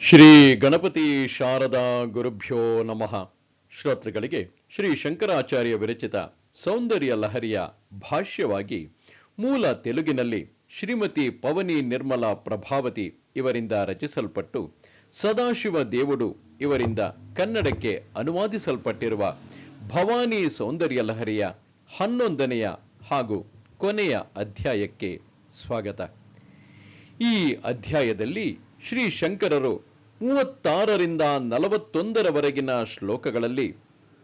ಶ್ರೀ ಗಣಪತಿ ಶಾರದಾ ಗುರುಭ್ಯೋ ನಮಃ. ಶ್ರೋತೃಗಳಿಗೆ ಶ್ರೀ ಶಂಕರಾಚಾರ್ಯ ವಿರಚಿತ ಸೌಂದರ್ಯ ಲಹರಿಯ ಭಾಷ್ಯವಾಗಿ ಮೂಲ ತೆಲುಗಿನಲ್ಲಿ ಶ್ರೀಮತಿ ಪವನಿ ನಿರ್ಮಲ ಪ್ರಭಾವತಿ ಇವರಿಂದ ರಚಿಸಲ್ಪಟ್ಟು, ಸದಾಶಿವ ದೇವುಡು ಇವರಿಂದ ಕನ್ನಡಕ್ಕೆ ಅನುವಾದಿಸಲ್ಪಟ್ಟಿರುವ ಭವಾನಿ ಸೌಂದರ್ಯ ಲಹರಿಯ ಹನ್ನೊಂದನೆಯ ಹಾಗೂ ಕೊನೆಯ ಅಧ್ಯಾಯಕ್ಕೆ ಸ್ವಾಗತ. ಈ ಅಧ್ಯಾಯದಲ್ಲಿ ಶ್ರೀ ಶಂಕರರು ಮೂವತ್ತಾರರಿಂದ ನಲವತ್ತೊಂದರವರೆಗಿನ ಶ್ಲೋಕಗಳಲ್ಲಿ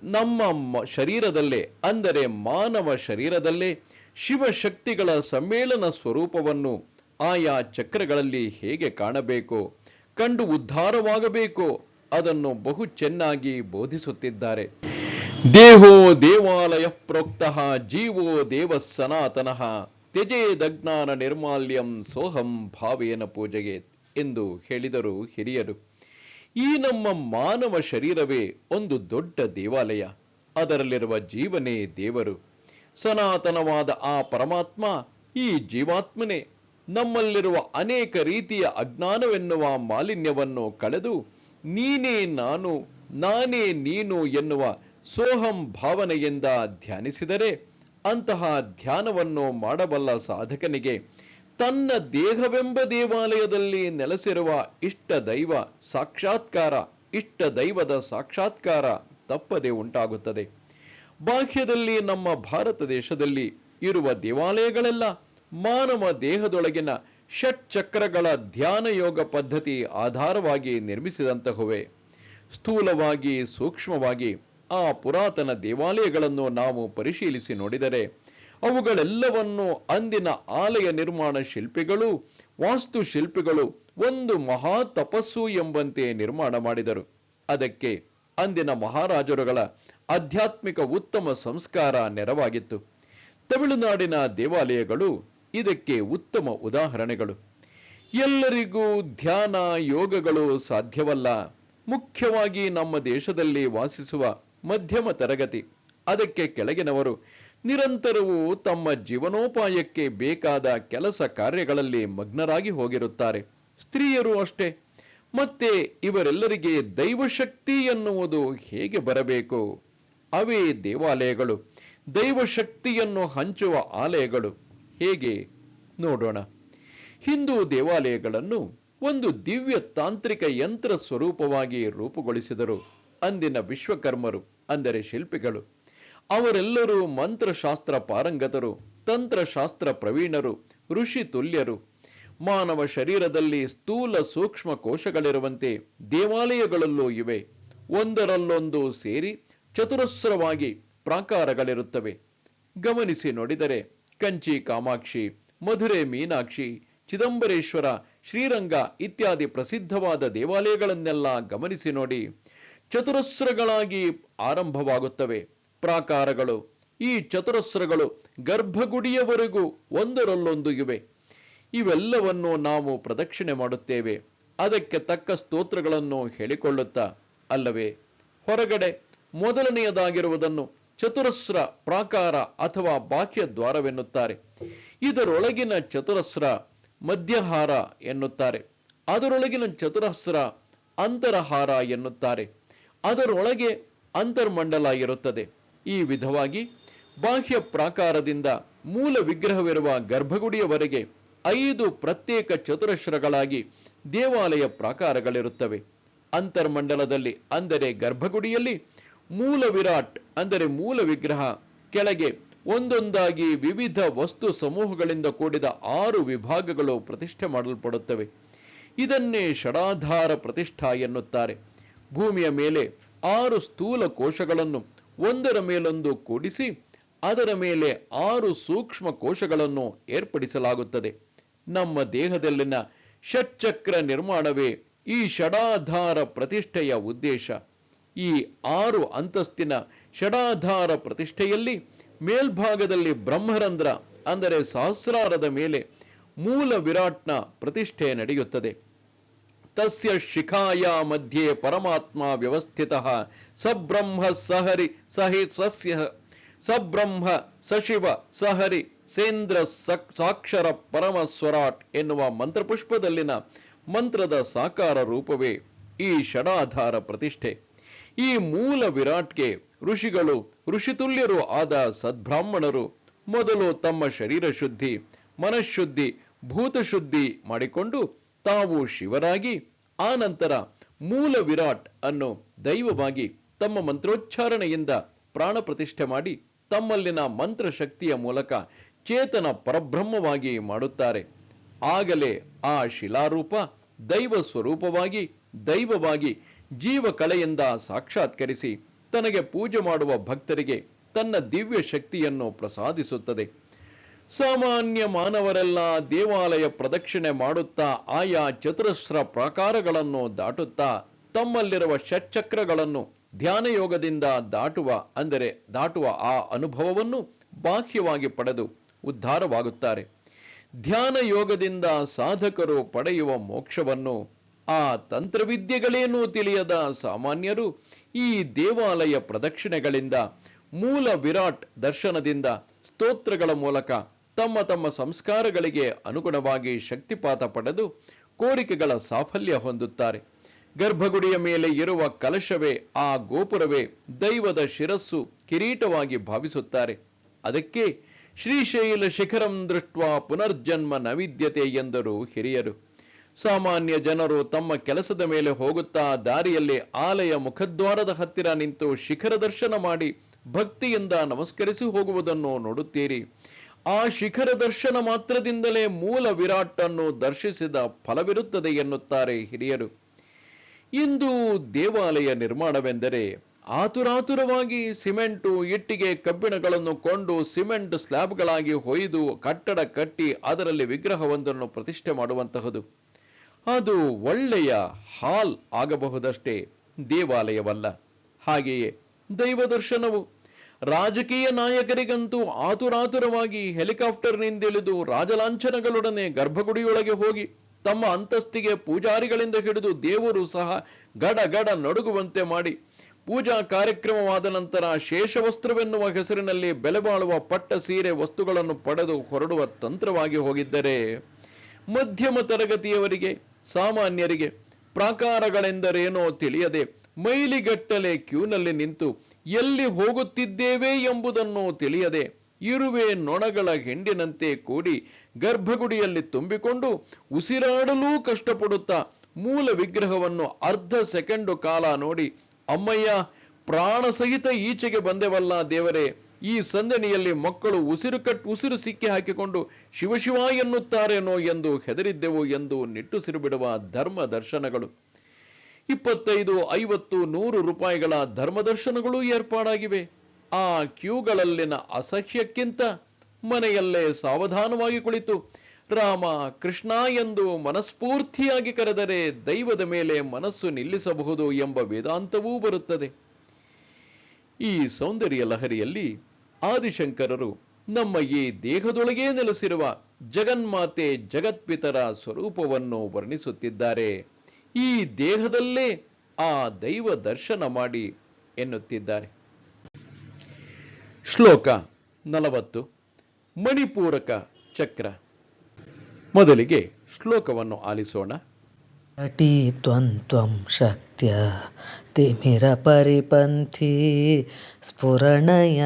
ನಮ್ಮ ಶರೀರದಲ್ಲೇ, ಅಂದರೆ ಮಾನವ ಶರೀರದಲ್ಲೇ ಶಿವಶಕ್ತಿಗಳ ಸಮ್ಮೇಳನ ಸ್ವರೂಪವನ್ನು ಆಯಾ ಚಕ್ರಗಳಲ್ಲಿ ಹೇಗೆ ಕಾಣಬೇಕು, ಕಂಡು ಉದ್ಧಾರವಾಗಬೇಕೋ, ಅದನ್ನು ಬಹು ಚೆನ್ನಾಗಿ ಬೋಧಿಸುತ್ತಿದ್ದಾರೆ. ದೇಹೋ ದೇವಾಲಯ ಪ್ರೋಕ್ತಃ ಜೀವೋ ದೇವ ಸನಾತನಃ ತ್ಯಜೇದಜ್ಞಾನ ನಿರ್ಮಾಲ್ಯಂ ಸೋಹಂ ಭಾವೇನ ಪೂಜೆಗೆ ಎಂದು ಹೇಳಿದರು ಹಿರಿಯರು. ಈ ನಮ್ಮ ಮಾನವ ಶರೀರವೇ ಒಂದು ದೊಡ್ಡ ದೇವಾಲಯ. ಅದರಲ್ಲಿರುವ ಜೀವನೇ ದೇವರು. ಸನಾತನವಾದ ಆ ಪರಮಾತ್ಮ ಈ ಜೀವಾತ್ಮನೇ. ನಮ್ಮಲ್ಲಿರುವ ಅನೇಕ ರೀತಿಯ ಅಜ್ಞಾನವೆನ್ನುವ ಮಾಲಿನ್ಯವನ್ನು ಕಳೆದು ನೀನೇ ನಾನು, ನಾನೇ ನೀನು ಎನ್ನುವ ಸೋಹಂ ಭಾವನೆಯಿಂದ ಧ್ಯಾನಿಸಿದರೆ ಅಂತಹ ಧ್ಯಾನವನ್ನು ಮಾಡಬಲ್ಲ ಸಾಧಕನಿಗೆ ತನ್ನ ದೇಹವೆಂಬ ದೇವಾಲಯದಲ್ಲಿ ನೆಲೆಸಿರುವ ಇಷ್ಟ ದೈವ ಸಾಕ್ಷಾತ್ಕಾರ, ಇಷ್ಟ ದೈವದ ಸಾಕ್ಷಾತ್ಕಾರ ತಪ್ಪದೆ ಉಂಟಾಗುತ್ತದೆ. ಬಾಹ್ಯದಲ್ಲಿ ನಮ್ಮ ಭಾರತ ದೇಶದಲ್ಲಿ ಇರುವ ದೇವಾಲಯಗಳೆಲ್ಲ ಮಾನವ ದೇಹದೊಳಗಿನ ಷಟ್ ಚಕ್ರಗಳ ಧ್ಯಾನ ಯೋಗ ಪದ್ಧತಿ ಆಧಾರವಾಗಿ ನಿರ್ಮಿಸಿದಂತಹವೆ. ಸ್ಥೂಲವಾಗಿ ಸೂಕ್ಷ್ಮವಾಗಿ ಆ ಪುರಾತನ ದೇವಾಲಯಗಳನ್ನು ನಾವು ಪರಿಶೀಲಿಸಿ ನೋಡಿದರೆ ಅವುಗಳೆಲ್ಲವನ್ನು ಅಂದಿನ ಆಲಯ ನಿರ್ಮಾಣ ಶಿಲ್ಪಿಗಳು, ವಾಸ್ತು ಶಿಲ್ಪಿಗಳು, ಒಂದು ಮಹಾ ತಪಸ್ಸು ಎಂಬಂತೆ ನಿರ್ಮಾಣ ಮಾಡಿದರು. ಅದಕ್ಕೆ ಅಂದಿನ ಮಹಾರಾಜರುಗಳ ಆಧ್ಯಾತ್ಮಿಕ ಉತ್ತಮ ಸಂಸ್ಕಾರ ನೆರವಾಗಿತ್ತು. ತಮಿಳುನಾಡಿನ ದೇವಾಲಯಗಳು ಇದಕ್ಕೆ ಉತ್ತಮ ಉದಾಹರಣೆಗಳು. ಎಲ್ಲರಿಗೂ ಧ್ಯಾನ ಯೋಗಗಳು ಸಾಧ್ಯವಲ್ಲ. ಮುಖ್ಯವಾಗಿ ನಮ್ಮ ದೇಶದಲ್ಲಿ ವಾಸಿಸುವ ಮಧ್ಯಮ ತರಗತಿ. ಅದಕ್ಕೆ ಕೆಳಗಿನವರು ನಿರಂತರವೂ ತಮ್ಮ ಜೀವನೋಪಾಯಕ್ಕೆ ಬೇಕಾದ ಕೆಲಸ ಕಾರ್ಯಗಳಲ್ಲಿ ಮಗ್ನರಾಗಿ ಹೋಗಿರುತ್ತಾರೆ. ಸ್ತ್ರೀಯರು ಅಷ್ಟೇ. ಮತ್ತೆ ಇವರೆಲ್ಲರಿಗೆ ದೈವಶಕ್ತಿ ಎನ್ನುವುದು ಹೇಗೆ ಬರಬೇಕು? ಅವೇ ದೇವಾಲಯಗಳು. ದೈವಶಕ್ತಿಯನ್ನು ಹಂಚುವ ಆಲಯಗಳು. ಹೇಗೆ? ನೋಡೋಣ. ಹಿಂದೂ ದೇವಾಲಯಗಳನ್ನು ಒಂದು ದಿವ್ಯ ತಾಂತ್ರಿಕ ಯಂತ್ರ ಸ್ವರೂಪವಾಗಿ ರೂಪುಗೊಳಿಸಿದರು. ಅಂದಿನ ವಿಶ್ವಕರ್ಮರು, ಅಂದರೆ ಶಿಲ್ಪಿಗಳು. ಅವರೆಲ್ಲರೂ ಮಂತ್ರಶಾಸ್ತ್ರ ಪಾರಂಗತರು, ತಂತ್ರಶಾಸ್ತ್ರ ಪ್ರವೀಣರು, ಋಷಿ ತುಲ್ಯರು. ಮಾನವ ಶರೀರದಲ್ಲಿ ಸ್ಥೂಲ ಸೂಕ್ಷ್ಮ ಕೋಶಗಳಿರುವಂತೆ ದೇವಾಲಯಗಳಲ್ಲೂ ಇವೆ. ಒಂದರಲ್ಲೊಂದು ಸೇರಿ ಚತುರಸ್ರವಾಗಿ ಪ್ರಾಕಾರಗಳಿರುತ್ತವೆ. ಗಮನಿಸಿ ನೋಡಿದರೆ ಕಂಚಿ, ಕಾಮಾಕ್ಷಿ, ಮಧುರೆ, ಮೀನಾಕ್ಷಿ, ಚಿದಂಬರೇಶ್ವರ, ಶ್ರೀರಂಗ ಇತ್ಯಾದಿ ಪ್ರಸಿದ್ಧವಾದ ದೇವಾಲಯಗಳನ್ನೆಲ್ಲ ಗಮನಿಸಿ ನೋಡಿ ಚತುರಸ್ರಗಳಾಗಿ ಆರಂಭವಾಗುತ್ತವೆ. ಪ್ರಾಕಾರಗಳು, ಈ ಚತುರಸ್ರಗಳು ಗರ್ಭಗುಡಿಯವರೆಗೂ ಒಂದರಲ್ಲೊಂದು ಇವೆ. ಇವೆಲ್ಲವನ್ನು ನಾವು ಪ್ರದಕ್ಷಿಣೆ ಮಾಡುತ್ತೇವೆ. ಅದಕ್ಕೆ ತಕ್ಕ ಸ್ತೋತ್ರಗಳನ್ನು ಹೇಳಿಕೊಳ್ಳುತ್ತಾ ಅಲ್ಲವೇ? ಹೊರಗಡೆ ಮೊದಲನೆಯದಾಗಿರುವುದನ್ನು ಚತುರಸ್ರ ಪ್ರಾಕಾರ ಅಥವಾ ಬಾಹ್ಯ ದ್ವಾರವೆನ್ನುತ್ತಾರೆ. ಇದರೊಳಗಿನ ಚತುರಸ್ರ ಮಧ್ಯಹಾರ ಎನ್ನುತ್ತಾರೆ. ಅದರೊಳಗಿನ ಚತುರಸ್ರ ಅಂತರಹಾರ ಎನ್ನುತ್ತಾರೆ. ಅದರೊಳಗೆ ಅಂತರ್ಮಂಡಲ ಇರುತ್ತದೆ. ಈ ವಿಧವಾಗಿ ಬಾಹ್ಯ ಪ್ರಾಕಾರದಿಂದ ಮೂಲ ವಿಗ್ರಹವಿರುವ ಗರ್ಭಗುಡಿಯವರೆಗೆ ಐದು ಪ್ರತ್ಯೇಕ ಚತುರಶ್ರಗಳಾಗಿ ದೇವಾಲಯ ಪ್ರಾಕಾರಗಳಿರುತ್ತವೆ. ಅಂತರ್ಮಂಡಲದಲ್ಲಿ ಅಂದರೆ ಗರ್ಭಗುಡಿಯಲ್ಲಿ ಮೂಲ ವಿರಾಟ್ ಅಂದರೆ ಮೂಲ ವಿಗ್ರಹ, ಕೆಳಗೆ ಒಂದೊಂದಾಗಿ ವಿವಿಧ ವಸ್ತು ಸಮೂಹಗಳಿಂದ ಕೂಡಿದ ಆರು ವಿಭಾಗಗಳು ಪ್ರತಿಷ್ಠೆ ಮಾಡಲ್ಪಡುತ್ತವೆ. ಇದನ್ನೇ ಷಡಾಧಾರ ಪ್ರತಿಷ್ಠಾ ಎನ್ನುತ್ತಾರೆ. ಭೂಮಿಯ ಮೇಲೆ ಆರು ಸ್ಥೂಲ ಕೋಶಗಳನ್ನು ಒಂದರ ಮೇಲೊಂದು ಕೂಡಿಸಿ, ಅದರ ಮೇಲೆ ಆರು ಸೂಕ್ಷ್ಮ ಕೋಶಗಳನ್ನು ಏರ್ಪಡಿಸಲಾಗುತ್ತದೆ. ನಮ್ಮ ದೇಹದಲ್ಲಿನ ಷಟ್ಚಕ್ರ ನಿರ್ಮಾಣವೇ ಈ ಷಡಾಧಾರ ಪ್ರತಿಷ್ಠೆಯ ಉದ್ದೇಶ. ಈ ಆರು ಅಂತಸ್ತಿನ ಷಡಾಧಾರ ಪ್ರತಿಷ್ಠೆಯಲ್ಲಿ ಮೇಲ್ಭಾಗದಲ್ಲಿ ಬ್ರಹ್ಮರಂಧ್ರ, ಅಂದರೆ ಸಹಸ್ರಾರದ ಮೇಲೆ ಮೂಲ ವಿರಾಟ್ನ ಪ್ರತಿಷ್ಠೆ ನಡೆಯುತ್ತದೆ. ತಸ್ಯ ಶಿಖಾಯ ಮಧ್ಯೆ ಪರಮಾತ್ಮ ವ್ಯವಸ್ಥಿತ ಸಬ್ರಹ್ಮ ಸಹರಿ ಸಹಿ ಸಸ್ಯ ಸಬ್ರಹ್ಮ ಸಶಿವ ಸಹರಿ ಸೇಂದ್ರ ಸಕ್- ಸಾಕ್ಷರ ಪರಮ ಸ್ವರಾಟ್ ಎನ್ನುವ ಮಂತ್ರಪುಷ್ಪದಲ್ಲಿನ ಮಂತ್ರದ ಸಾಕಾರ ರೂಪವೇ ಈ ಷಡಾಧಾರ ಪ್ರತಿಷ್ಠೆ। ಈ ಮೂಲ ವಿರಾಟ್ಗೆ ಋಷಿಗಳು, ಋಷಿತುಲ್ಯರು ಆದ ಸದ್ಬ್ರಾಹ್ಮಣರು ಮೊದಲು ತಮ್ಮ ಶರೀರ ಶುದ್ಧಿ, ಮನಃಶುದ್ಧಿ, ಭೂತಶುದ್ಧಿ ಮಾಡಿಕೊಂಡು ತಾವು ಶಿವರಾಗಿ ಆನಂತರ ಮೂಲ ವಿರಾಟ್ ಅನ್ನು ದೈವವಾಗಿ ತಮ್ಮ ಮಂತ್ರೋಚ್ಚಾರಣೆಯಿಂದ ಪ್ರಾಣ ಪ್ರತಿಷ್ಠೆ ಮಾಡಿ ತಮ್ಮಲ್ಲಿನ ಮಂತ್ರ ಶಕ್ತಿಯ ಮೂಲಕ ಚೇತನ ಪರಬ್ರಹ್ಮವಾಗಿ ಮಾಡುತ್ತಾರೆ. ಆಗಲೇ ಆ ಶಿಲಾರೂಪ ದೈವ ಸ್ವರೂಪವಾಗಿ, ದೈವವಾಗಿ ಜೀವ ಕಲೆಯಿಂದ ಸಾಕ್ಷಾತ್ಕರಿಸಿ ತನಗೆ ಪೂಜೆ ಮಾಡುವ ಭಕ್ತರಿಗೆ ತನ್ನ ದಿವ್ಯ ಶಕ್ತಿಯನ್ನು ಪ್ರಸಾದಿಸುತ್ತದೆ. ಸಾಮಾನ್ಯ ಮಾನವರೆಲ್ಲ ದೇವಾಲಯ ಪ್ರದಕ್ಷಿಣೆ ಮಾಡುತ್ತಾ ಆಯಾ ಚತುರಸ್ರ ಪ್ರಾಕಾರಗಳನ್ನು ದಾಟುತ್ತಾ ತಮ್ಮಲ್ಲಿರುವ ಷಟ್ಚಕ್ರಗಳನ್ನು ಧ್ಯಾನ ಯೋಗದಿಂದ ದಾಟುವ, ಅಂದರೆ ದಾಟುವ ಆ ಅನುಭವವನ್ನು ಬಾಹ್ಯವಾಗಿ ಪಡೆದು ಉದ್ಧಾರವಾಗುತ್ತಾರೆ. ಧ್ಯಾನ ಯೋಗದಿಂದ ಸಾಧಕರು ಪಡೆಯುವ ಮೋಕ್ಷವನ್ನು ಆ ತಂತ್ರವಿದ್ಯೆಗಳೇನೂ ತಿಳಿಯದ ಸಾಮಾನ್ಯರು ಈ ದೇವಾಲಯ ಪ್ರದಕ್ಷಿಣೆಗಳಿಂದ ಮೂಲ ವಿರಾಟ್ ದರ್ಶನದಿಂದ ಸ್ತೋತ್ರಗಳ ಮೂಲಕ ತಮ್ಮ ತಮ್ಮ ಸಂಸ್ಕಾರಗಳಿಗೆ ಅನುಗುಣವಾಗಿ ಶಕ್ತಿಪಾತ ಪಡೆದು ಕೋರಿಕೆಗಳ ಸಾಫಲ್ಯ ಹೊಂದುತ್ತಾರೆ. ಗರ್ಭಗುಡಿಯ ಮೇಲೆ ಇರುವ ಕಲಶವೇ, ಆ ಗೋಪುರವೇ ದೈವದ ಶಿರಸ್ಸು ಕಿರೀಟವಾಗಿ ಭಾವಿಸುತ್ತಾರೆ. ಅದಕ್ಕೆ ಶ್ರೀಶೈಲ ಶಿಖರಂ ದೃಷ್ಟ ಪುನರ್ಜನ್ಮ ನವಿದ್ಯತೆ ಎಂದರು ಹಿರಿಯರು. ಸಾಮಾನ್ಯ ಜನರು ತಮ್ಮ ಕೆಲಸದ ಮೇಲೆ ಹೋಗುತ್ತಾ ದಾರಿಯಲ್ಲಿ ಆಲಯ ಮುಖದ್ವಾರದ ಹತ್ತಿರ ನಿಂತು ಶಿಖರ ದರ್ಶನ ಮಾಡಿ ಭಕ್ತಿಯಿಂದ ನಮಸ್ಕರಿಸಿ ಹೋಗುವುದನ್ನು ನೋಡುತ್ತೀರಿ. ಆ ಶಿಖರ ದರ್ಶನ ಮಾತ್ರದಿಂದಲೇ ಮೂಲ ವಿರಾಟ್ ಅನ್ನು ದರ್ಶಿಸಿದ ಫಲವಿರುತ್ತದೆ ಎನ್ನುತ್ತಾರೆ ಹಿರಿಯರು. ಇಂದು ದೇವಾಲಯ ನಿರ್ಮಾಣವೆಂದರೆ ಆತುರಾತುರವಾಗಿ ಸಿಮೆಂಟು, ಇಟ್ಟಿಗೆ, ಕಬ್ಬಿಣಗಳನ್ನು ಕೊಂಡು ಸಿಮೆಂಟ್ ಸ್ಲ್ಯಾಬ್ಗಳಾಗಿ ಹೊಯ್ದು ಕಟ್ಟಡ ಕಟ್ಟಿ ಅದರಲ್ಲಿ ವಿಗ್ರಹವೊಂದನ್ನು ಪ್ರತಿಷ್ಠೆ ಮಾಡುವಂತಹದು. ಅದು ಒಳ್ಳೆಯ ಹಾಲ್ ಆಗಬಹುದಷ್ಟೇ, ದೇವಾಲಯವಲ್ಲ. ಹಾಗೆಯೇ ದೈವ ದರ್ಶನವು ರಾಜಕೀಯ ನಾಯಕರಿಗಂತೂ ಆತುರಾತುರವಾಗಿ ಹೆಲಿಕಾಪ್ಟರ್ನಿಂದಿಳಿದು ರಾಜಲಾಂಛನಗಳೊಡನೆ ಗರ್ಭಗುಡಿಯೊಳಗೆ ಹೋಗಿ ತಮ್ಮ ಅಂತಸ್ತಿಗೆ ಪೂಜಾರಿಗಳಿಂದ ಹಿಡಿದು ದೇವರು ಸಹ ಗಡ ಗಡ ನಡುಗುವಂತೆ ಮಾಡಿ ಪೂಜಾ ಕಾರ್ಯಕ್ರಮವಾದ ನಂತರ ಶೇಷವಸ್ತ್ರವೆನ್ನುವ ಹೆಸರಿನಲ್ಲಿ ಬೆಲೆಬಾಳುವ ಪಟ್ಟ ಸೀರೆ ವಸ್ತುಗಳನ್ನು ಪಡೆದು ಹೊರಡುವ ತಂತ್ರವಾಗಿ ಹೋಗಿದ್ದರೆ ಮಧ್ಯಮ ತರಗತಿಯವರಿಗೆ, ಸಾಮಾನ್ಯರಿಗೆ ಪ್ರಾಕಾರಗಳೆಂದರೇನೋ ತಿಳಿಯದೆ ಮೈಲಿಗಟ್ಟಲೆ ಕ್ಯೂನಲ್ಲಿ ನಿಂತು ಎಲ್ಲಿ ಹೋಗುತ್ತಿದ್ದೇವೆ ಎಂಬುದನ್ನು ತಿಳಿಯದೆ ಇರುವೆ ನೊಣಗಳ ಹೆಂಡಿನಂತೆ ಕೂಡಿ ಗರ್ಭಗುಡಿಯಲ್ಲಿ ತುಂಬಿಕೊಂಡು ಉಸಿರಾಡಲೂ ಕಷ್ಟಪಡುತ್ತಾ ಮೂಲ ವಿಗ್ರಹವನ್ನು ಅರ್ಧ ಸೆಕೆಂಡು ಕಾಲ ನೋಡಿ, ಅಮ್ಮಯ್ಯ, ಪ್ರಾಣ ಸಹಿತ ಈಚೆಗೆ ಬಂದೆವಲ್ಲ ದೇವರೇ, ಈ ಸಂದಣಿಯಲ್ಲಿ ಮಕ್ಕಳು ಉಸಿರು ಕಟ್, ಉಸಿರು ಸಿಕ್ಕಿ ಹಾಕಿಕೊಂಡು ಶಿವಶಿವ ಎನ್ನುತ್ತಾರೇನೋ ಎಂದು ಹೆದರಿದ್ದೆವು ಎಂದು ನಿಟ್ಟುಸಿರು ಬಿಡುವ ಧರ್ಮ ದರ್ಶನಗಳು. ಇಪ್ಪತ್ತೈದು, ಐವತ್ತು, ನೂರು ರೂಪಾಯಿಗಳ ಧರ್ಮದರ್ಶನಗಳು ಏರ್ಪಾಡಾಗಿವೆ. ಆ ಕ್ಯೂಗಳಲ್ಲಿನ ಅಸಹ್ಯಕ್ಕಿಂತ ಮನೆಯಲ್ಲೇ ಸಾವಧಾನವಾಗಿ ಕುಳಿತು ರಾಮ ಕೃಷ್ಣ ಎಂದು ಮನಸ್ಫೂರ್ತಿಯಾಗಿ ಕರೆದರೆ ದೈವದ ಮೇಲೆ ಮನಸ್ಸು ನಿಲ್ಲಿಸಬಹುದು ಎಂಬ ವೇದಾಂತವೂ ಬರುತ್ತದೆ. ಈ ಸೌಂದರ್ಯ ಲಹರಿಯಲ್ಲಿ ಆದಿಶಂಕರರು ನಮ್ಮ ಈ ದೇಹದೊಳಗೇ ನೆಲೆಸಿರುವ ಜಗನ್ಮಾತೆ ಜಗತ್ಪಿತರ ಸ್ವರೂಪವನ್ನು ವರ್ಣಿಸುತ್ತಿದ್ದಾರೆ. ಈ ದೇಹದಲ್ಲೇ ಆ ದೈವ ದರ್ಶನ ಮಾಡಿ ಎನ್ನುತ್ತಿದ್ದಾರೆ. ಶ್ಲೋಕ ನಲವತ್ತು, ಮಣಿಪೂರಕ ಚಕ್ರ. ಮೊದಲಿಗೆ ಶ್ಲೋಕವನ್ನು ಆಲಿಸೋಣ. ನಟಿ ತ್ವಂತ್ವಂ ಶಕ್ತಿಯ, ತಿಮಿರ ಪರಿಪಂಥಿ, ಸ್ಫುರಣಯ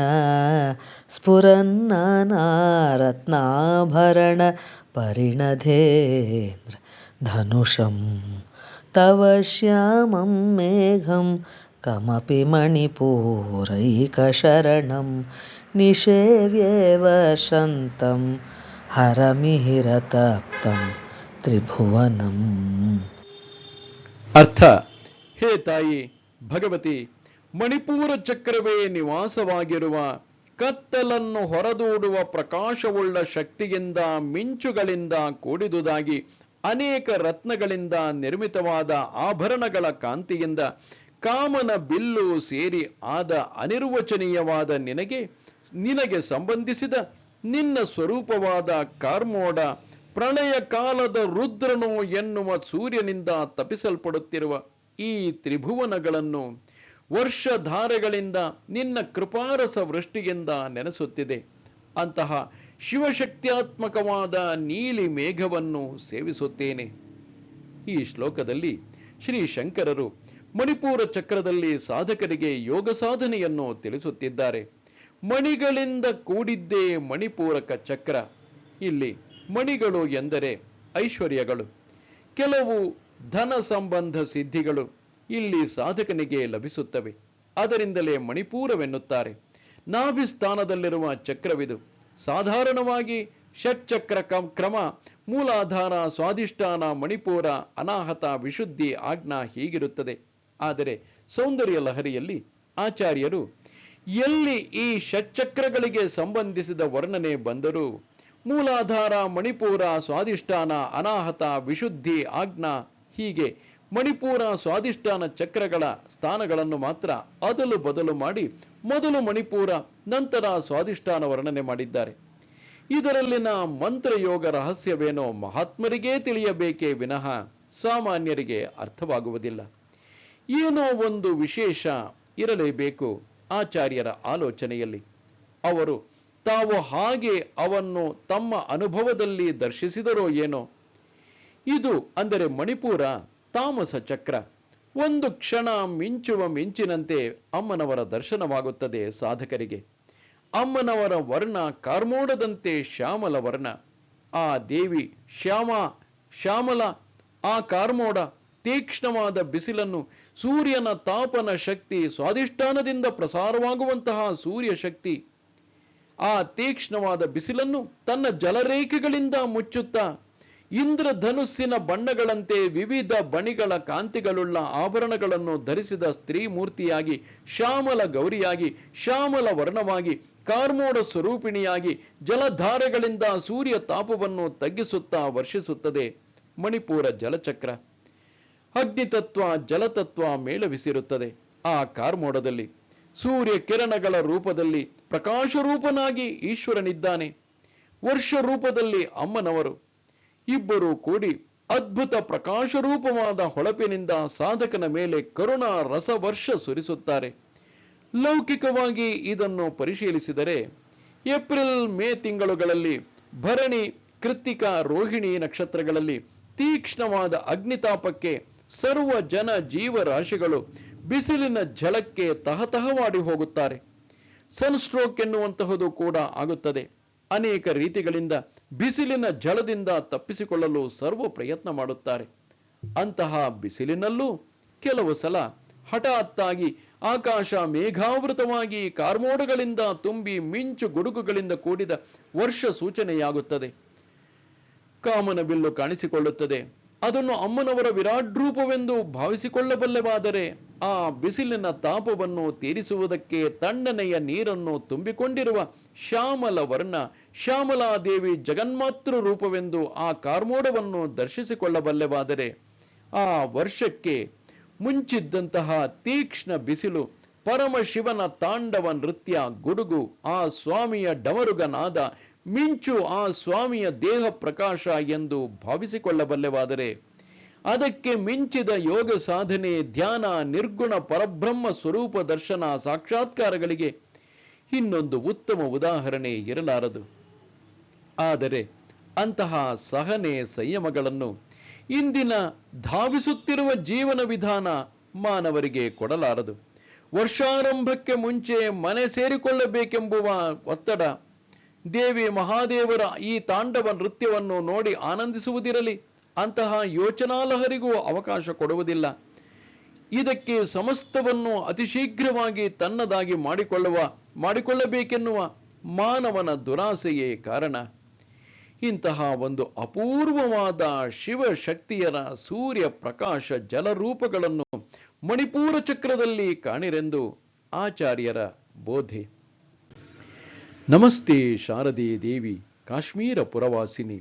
ಸ್ಫುರನ್ನಾರತ್ನಾಭರಣ ಪರಿಣಧೇಂದ್ರ ಧನುಷಂ ತವ ಶ್ಯಾಮಂ ಮೇಘಂ ಕಮಪಿ ಮಣಿಪೂರೈಕಶರಣಂ ನಿಷೇವ್ಯೇವ ಶಂತಂ ಹರಮಿಹಿರತಪ್ತಂ ತ್ರಿಭುವನಂ ಅರ್ಥ ಹೇ ತಾಯಿ, ಭಗವತಿ, ಮಣಿಪೂರ ಚಕ್ರವೇ ನಿವಾಸವಾಗಿರುವ ಕತ್ತಲನ್ನು ಹೊರದೂಡುವ ಪ್ರಕಾಶವುಳ್ಳ ಶಕ್ತಿಯಿಂದ ಮಿಂಚುಗಳಿಂದ ಕೂಡಿದುದಾಗಿ ಅನೇಕ ರತ್ನಗಳಿಂದ ನಿರ್ಮಿತವಾದ ಆಭರಣಗಳ ಕಾಂತಿಯಿಂದ ಕಾಮನ ಬಿಲ್ಲು ಸೇರಿ ಆದ ಅನಿರ್ವಚನೀಯವಾದ ನಿನಗೆ ನಿನಗೆ ಸಂಬಂಧಿಸಿದ ನಿನ್ನ ಸ್ವರೂಪವಾದ ಕಾರ್ಮೋಡ ಪ್ರಣಯ ಕಾಲದ ರುದ್ರನು ಎನ್ನುವ ಸೂರ್ಯನಿಂದ ತಪಿಸಲ್ಪಡುತ್ತಿರುವ ಈ ತ್ರಿಭುವನಗಳನ್ನು ವರ್ಷಧಾರೆಗಳಿಂದ ನಿನ್ನ ಕೃಪಾರಸ ವೃಷ್ಟಿಯಿಂದ ನೆನೆಸುತ್ತಿದೆ. ಅಂತಹ ಶಿವಶಕ್ತ್ಯಾತ್ಮಕವಾದ ನೀಲಿ ಮೇಘವನ್ನು ಸೇವಿಸುತ್ತೇನೆ. ಈ ಶ್ಲೋಕದಲ್ಲಿ ಶ್ರೀ ಶಂಕರರು ಮಣಿಪುರ ಚಕ್ರದಲ್ಲಿ ಸಾಧಕರಿಗೆ ಯೋಗ ಸಾಧನೆಯನ್ನು ತಿಳಿಸುತ್ತಿದ್ದಾರೆ. ಮಣಿಗಳಿಂದ ಕೂಡಿದ್ದೇ ಮಣಿಪೂರಕ ಚಕ್ರ. ಇಲ್ಲಿ ಮಣಿಗಳು ಎಂದರೆ ಐಶ್ವರ್ಯಗಳು. ಕೆಲವು ಧನ ಸಂಬಂಧ ಸಿದ್ಧಿಗಳು ಇಲ್ಲಿ ಸಾಧಕನಿಗೆ ಲಭಿಸುತ್ತವೆ. ಅದರಿಂದಲೇ ಮಣಿಪೂರವೆನ್ನುತ್ತಾರೆ. ನಾಭಿಸ್ಥಾನದಲ್ಲಿರುವ ಚಕ್ರವಿದು. ಸಾಧಾರಣವಾಗಿ ಷಟ್ಚಕ್ರ ಕ್ರಮ ಮೂಲಾಧಾರ, ಸ್ವಾಧಿಷ್ಠಾನ, ಮಣಿಪೂರ, ಅನಾಹತ, ವಿಶುದ್ಧಿ, ಆಜ್ಞಾ ಹೀಗಿರುತ್ತದೆ. ಆದರೆ ಸೌಂದರ್ಯ ಲಹರಿಯಲ್ಲಿ ಆಚಾರ್ಯರು, ಎಲ್ಲಿ ಈ ಷಟ್ಚಕ್ರಗಳಿಗೆ ಸಂಬಂಧಿಸಿದ ವರ್ಣನೆ ಬಂದರೂ, ಮೂಲಾಧಾರ, ಮಣಿಪೂರ, ಸ್ವಾಧಿಷ್ಠಾನ, ಅನಾಹತ, ವಿಶುದ್ಧಿ, ಆಜ್ಞಾ, ಹೀಗೆ ಮಣಿಪೂರ, ಸ್ವಾಧಿಷ್ಠಾನ ಚಕ್ರಗಳ ಸ್ಥಾನಗಳನ್ನು ಮಾತ್ರ ಅದಲು ಬದಲು ಮಾಡಿ ಮೊದಲು ಮಣಿಪುರ, ನಂತರ ಸ್ವಾಧಿಷ್ಠಾನ ವರ್ಣನೆ ಮಾಡಿದ್ದಾರೆ. ಇದರಲ್ಲಿನ ಮಂತ್ರಯೋಗ ರಹಸ್ಯವೇನೋ ಮಹಾತ್ಮರಿಗೇ ತಿಳಿಯಬೇಕೇ ವಿನಃ ಸಾಮಾನ್ಯರಿಗೆ ಅರ್ಥವಾಗುವುದಿಲ್ಲ. ಏನೋ ಒಂದು ವಿಶೇಷ ಇರಲೇಬೇಕು ಆಚಾರ್ಯರ ಆಲೋಚನೆಯಲ್ಲಿ. ಅವರು, ತಾವು ಹಾಗೆ ಅವನ್ನು ತಮ್ಮ ಅನುಭವದಲ್ಲಿ ದರ್ಶಿಸಿದರೋ ಏನೋ? ಇದು ಅಂದರೆ ಮಣಿಪುರ ತಾಮಸ ಚಕ್ರ. ಒಂದು ಕ್ಷಣ ಮಿಂಚುವ ಮಿಂಚಿನಂತೆ ಅಮ್ಮನವರ ದರ್ಶನವಾಗುತ್ತದೆ ಸಾಧಕರಿಗೆ. ಅಮ್ಮನವರ ವರ್ಣ ಕಾರ್ಮೋಡದಂತೆ ಶ್ಯಾಮಲ ವರ್ಣ. ಆ ದೇವಿ ಶ್ಯಾಮ, ಶ್ಯಾಮಲ, ಆ ಕಾರ್ಮೋಡ ತೀಕ್ಷ್ಣವಾದ ಬಿಸಿಲನ್ನು ಸೂರ್ಯನ ತಾಪನ ಶಕ್ತಿ ಸ್ವಾಧಿಷ್ಠಾನದಿಂದ ಪ್ರಸಾರವಾಗುವಂತಹ ಸೂರ್ಯ ಶಕ್ತಿ. ಆ ತೀಕ್ಷ್ಣವಾದ ಬಿಸಿಲನ್ನು ತನ್ನ ಜಲರೇಖೆಗಳಿಂದ ಮುಚ್ಚುತ್ತಾ ಇಂದ್ರಧನುಸ್ಸಿನ ಬಣ್ಣಗಳಂತೆ ವಿವಿಧ ಬಣಿಗಳ ಕಾಂತಿಗಳುಳ್ಳ ಆಭರಣಗಳನ್ನು ಧರಿಸಿದ ಸ್ತ್ರೀ ಮೂರ್ತಿಯಾಗಿ ಶ್ಯಾಮಲ ಗೌರಿಯಾಗಿ, ಶ್ಯಾಮಲ ವರ್ಣವಾಗಿ, ಕಾರ್ಮೋಡ ಸ್ವರೂಪಿಣಿಯಾಗಿ ಜಲಧಾರೆಗಳಿಂದ ಸೂರ್ಯ ತಾಪವನ್ನು ತಗ್ಗಿಸುತ್ತಾ ವರ್ಷಿಸುತ್ತದೆ. ಮಣಿಪುರ ಜಲಚಕ್ರ. ಅಗ್ನಿತತ್ವ, ಜಲತತ್ವ ಮೇಳವಿಸಿರುತ್ತದೆ. ಆ ಕಾರ್ಮೋಡದಲ್ಲಿ ಸೂರ್ಯ ಕಿರಣಗಳ ರೂಪದಲ್ಲಿ ಪ್ರಕಾಶರೂಪನಾಗಿ ಈಶ್ವರನಿದ್ದಾನೆ. ವರ್ಷ ರೂಪದಲ್ಲಿ ಅಮ್ಮನವರು. ಇಬ್ಬರು ಕೂಡಿ ಅದ್ಭುತ ಪ್ರಕಾಶ ರೂಪವಾದ ಹೊಳಪಿನಿಂದ ಸಾಧಕನ ಮೇಲೆ ಕರುಣಾ ರಸವರ್ಷ ಸುರಿಸುತ್ತಾರೆ. ಲೌಕಿಕವಾಗಿ ಇದನ್ನು ಪರಿಶೀಲಿಸಿದರೆ ಏಪ್ರಿಲ್ ಮೇ ತಿಂಗಳುಗಳಲ್ಲಿ ಭರಣಿ ಕೃತಿಕಾ ರೋಹಿಣಿ ನಕ್ಷತ್ರಗಳಲ್ಲಿ ತೀಕ್ಷ್ಣವಾದ ಅಗ್ನಿತಾಪಕ್ಕೆ ಸರ್ವ ಜನ ಜೀವರಾಶಿಗಳು ಬಿಸಿಲಿನ ಝಳಕ್ಕೆ ತಹತಹವಾಡಿ ಹೋಗುತ್ತಾರೆ. ಸನ್ಸ್ಟ್ರೋಕ್ ಎನ್ನುವಂತಹುದು ಕೂಡ ಆಗುತ್ತದೆ. ಅನೇಕ ರೀತಿಗಳಿಂದ ಬಿಸಿಲಿನ ಜಳದಿಂದ ತಪ್ಪಿಸಿಕೊಳ್ಳಲು ಸರ್ವ ಪ್ರಯತ್ನ ಮಾಡುತ್ತಾರೆ. ಅಂತಹ ಬಿಸಿಲಿನಲ್ಲೂ ಕೆಲವು ಸಲ ಹಠಾತ್ತಾಗಿ ಆಕಾಶ ಮೇಘಾವೃತವಾಗಿ ಕಾರ್ಮೋಡಗಳಿಂದ ತುಂಬಿ ಮಿಂಚು ಗುಡುಗುಗಳಿಂದ ಕೂಡಿದ ವರ್ಷ ಸೂಚನೆಯಾಗುತ್ತದೆ. ಕಾಮನ ಬಿಲ್ಲು ಕಾಣಿಸಿಕೊಳ್ಳುತ್ತದೆ. ಅದನ್ನು ಅಮ್ಮನವರ ವಿರಾಟ್ ರೂಪವೆಂದು ಭಾವಿಸಿಕೊಳ್ಳಬಲ್ಲೆವಾದರೆ ಆ ಬಿಸಿಲಿನ ತಾಪವನ್ನು ತೀರಿಸುವುದಕ್ಕೆ ತಣ್ಣನೆಯ ನೀರನ್ನು ತುಂಬಿಕೊಂಡಿರುವ ಶ್ಯಾಮಲ ವರ್ಣ, ಶ್ಯಾಮಲಾದೇವಿ ಜಗನ್ಮಾತೃ ರೂಪವೆಂದು ಆ ಕಾರ್ಮೋಡವನ್ನು ದರ್ಶಿಸಿಕೊಳ್ಳಬಲ್ಲೆವಾದರೆ ಆ ವರ್ಷಕ್ಕೆ ಮುಂಚಿದ್ದಂತಹ ತೀಕ್ಷ್ಣ ಬಿಸಿಲು, ಪರಮಶಿವನ ತಾಂಡವ ನೃತ್ಯ ಗುಡುಗು, ಆ ಸ್ವಾಮಿಯ ಡಮರುಗನಾದ ಮಿಂಚು ಆ ಸ್ವಾಮಿಯ ದೇಹ ಪ್ರಕಾಶ ಎಂದು ಭಾವಿಸಿಕೊಳ್ಳಬಲ್ಲೆವಾದರೆ ಅದಕ್ಕೆ ಮಿಂಚಿದ ಯೋಗ ಸಾಧನೆ, ಧ್ಯಾನ, ನಿರ್ಗುಣ, ಪರಬ್ರಹ್ಮ ಸ್ವರೂಪ ದರ್ಶನ, ಸಾಕ್ಷಾತ್ಕಾರಗಳಿಗೆ ಇನ್ನೊಂದು ಉತ್ತಮ ಉದಾಹರಣೆ ಇರಲಾರದು. ಆದರೆ ಅಂತಹ ಸಹನೆ ಸಂಯಮಗಳನ್ನು ಇಂದಿನ ಧಾವಿಸುತ್ತಿರುವ ಜೀವನ ವಿಧಾನ ಮಾನವರಿಗೆ ಕೊಡಲಾರದು. ವರ್ಷಾರಂಭಕ್ಕೆ ಮುಂಚೆ ಮನೆ ಸೇರಿಕೊಳ್ಳಬೇಕೆಂಬುವ ಒತ್ತಡ, ದೇವಿ ಮಹಾದೇವರ ಈ ತಾಂಡವ ನೃತ್ಯವನ್ನು ನೋಡಿ ಆನಂದಿಸುವುದಿರಲಿ ಅಂತಹ ಯೋಚನಾಲಹರಿಗೂ ಅವಕಾಶ ಕೊಡುವುದಿಲ್ಲ. ಇದಕ್ಕೆ ಸಮಸ್ತವನ್ನು ಅತಿ ಶೀಘ್ರವಾಗಿ ತನ್ನದಾಗಿ ಮಾಡಿಕೊಳ್ಳುವ, ಮಾಡಿಕೊಳ್ಳಬೇಕೆನ್ನುವ ಮಾನವನ ದುರಾಸೆಯೇ ಕಾರಣ. ಇಂತಹ ಒಂದು ಅಪೂರ್ವವಾದ ಶಿವಶಕ್ತಿಯರ ಸೂರ್ಯ ಪ್ರಕಾಶ ಜಲರೂಪಗಳನ್ನು ಮಣಿಪೂರ ಚಕ್ರದಲ್ಲಿ ಕಾಣಿರೆಂದು ಆಚಾರ್ಯರ ಬೋಧೆ. ನಮಸ್ತೆ ಶಾರದೆ ದೇವಿ, ಕಾಶ್ಮೀರ ಪುರವಾಸಿನಿ.